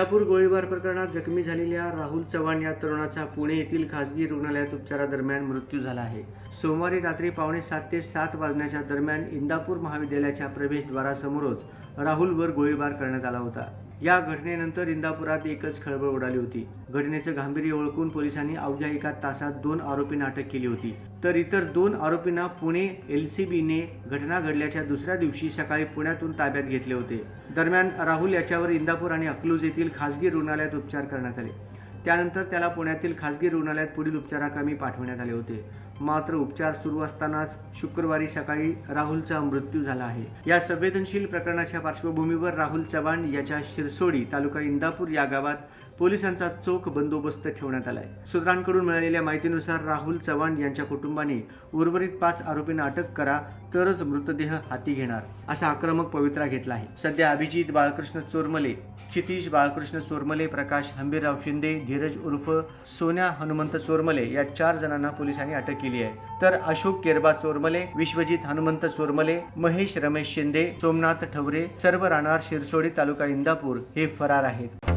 इंदापूर गोळीबार प्रकरणात जखमी झालेल्या राहुल चव्हाण या तरुणाचा पुणे येथील खासगी रुग्णालयात उपचारादरम्यान मृत्यू झाला आहे. सोमवारी रात्री पावणे सात ते सात वाजण्याच्या दरम्यान इंदापूर महाविद्यालयाच्या प्रवेशद्वारासमोरच राहुलवर गोळीबार करण्यात आला होता. या घटनेनंतर इंदापुरात एकच खळबळ उडाली होती. घटनेचं गांभीर्य ओळखून पोलिसांनी अवघ्या एका तासात दोन आरोपींना अटक केली होती. तर इतर दोन आरोपींना पुणे एलसीबीने घटना घडल्याच्या दुसऱ्या दिवशी सकाळी पुण्यातून ताब्यात घेतले होते. दरम्यान राहुल याच्यावर इंदापूर आणि अकलूज येथील खासगी रुग्णालयात उपचार करण्यात आले. त्यानंतर त्याला पुण्यातील खासगी रुग्णालयात पुढील उपचाराकामी पाठवण्यात आले होते. मात्र उपचार सुरू असतानाच शुक्रवारी सकाळी राहुलचा मृत्यू झाला आहे. या संवेदनशील प्रकरणाच्या पार्श्वभूमीवर राहुल चव्हाण याच्या शिरसोडी तालुका इंदापूर या गावात पोलिसांचा चोख बंदोबस्त ठेवण्यात आलाय. सूत्रांकडून मिळालेल्या माहितीनुसार राहुल चव्हाण यांच्या कुटुंबाने उर्वरित पाच आरोपींना अटक करा तरच मृतदेह हाती घेणार असा आक्रमक पवित्रा घेतला आहे. सध्या अभिजित बाळकृष्ण चोरमले क्षितिश बाळकृष्ण चोरमले प्रकाश हंबीरराव शिंदे धीरज उर्फ सोन्या हनुमंत चोरमले या चार जणांना पोलिसांनी अटक केली. आहे. तर अशोक केरबा चोरमले विश्वजित हनुमंत चोरमले महेश रमेश शिंदे सोमनाथ ठवरे सर्व राहणार शिरसोडी तालुका इंदापूर हे फरार आहेत.